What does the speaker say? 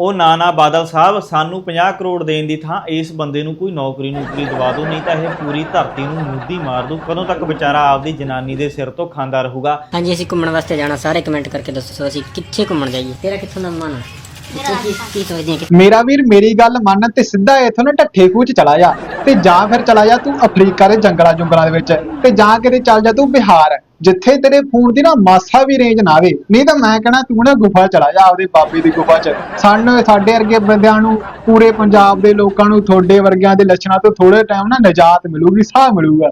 ਉਹ ਨਾ ਨਾ ਬਾਦਲ ਸਾਹਿਬ ਸਾਨੂੰ 50 ਕਰੋੜ ਦੇਣ ਦੀ ਥਾਂ ਇਸ ਬੰਦੇ ਨੂੰ ਕੋਈ ਨੌਕਰੀ ਨੌਕਰੀ ਦਵਾ ਦਿਓ ਨਹੀਂ ਤਾਂ ਇਹ ਪੂਰੀ ਧਰਤੀ ਨੂੰ ਮੁੱਦੀ ਮਾਰ ਦੂ। ਕਦੋਂ ਤੱਕ ਵਿਚਾਰਾ ਆਪਦੀ ਜਨਾਨੀ ਦੇ ਸਿਰ ਤੋਂ ਖਾਂਦਾ ਰਹੂਗਾ? ਹਾਂਜੀ ਅਸੀਂ ਘੁੰਮਣ ਵਾਸਤੇ ਜਾਣਾ। ਸਾਰੇ ਕਮੈਂਟ ਕਰਕੇ ਦੱਸੋ ਅਸੀਂ ਕਿੱਥੇ ਘੁੰਮਣ ਜਾਈਏ? ਤੇਰਾ ਕਿੱਥੋਂ ਦਾ ਮਨ? ਕੀ ਕੀ ਸੋਚਦੀ ਮੇਰਾ ਵੀਰ ਮੇਰੀ ਗੱਲ ਮੰਨ ਤੇ ਸਿੱਧਾ ਇਥੋਂ ਨਾ ਢੱਠੇ ਖੂਹ ਚ ਚਲਾ ਜਾ ਤੇ ਜਾਂ ਫਿਰ ਚਲਾ ਜਾ ਤੂੰ ਅਫਰੀਕਾ ਦੇ ਜੰਗਲਾਂ ਜੁੰਗਲਾਂ ਦੇ ਵਿੱਚ ਤੇ ਜਾਂ ਕਿਤੇ ਚੱਲ ਜਾ ਤੂੰ ਬਿਹਾਰ। ਜਿੱਥੇ ਤੇਰੇ ਫੋਨ ਦੀ ਨਾ ਮਾਸਾ ਵੀ ਰੇਂਜ ਨਾ ਆਵੇ। ਨਹੀਂ ਤਾਂ ਮੈਂ ਕਹਣਾ, ਤੂੰ ਨਾ ਗੁਫਾ ਚਲਾ ਜਾ ਆਪਦੇ ਬਾਬੇ ਦੀ ਗੁਫਾ ਚ। ਸਾਨੂੰ, ਸਾਡੇ ਵਰਗੇ ਬੰਦਿਆਂ ਨੂੰ, ਪੂਰੇ ਪੰਜਾਬ ਦੇ ਲੋਕਾਂ ਨੂੰ, ਤੁਹਾਡੇ ਵਰਗਿਆਂ ਦੇ ਲੱਛਣਾਂ ਤੋਂ ਥੋੜੇ ਟਾਈਮ ਨਾ ਨਜਾਤ ਮਿਲੂਗੀ, ਸਾਹ ਮਿਲੂਗਾ।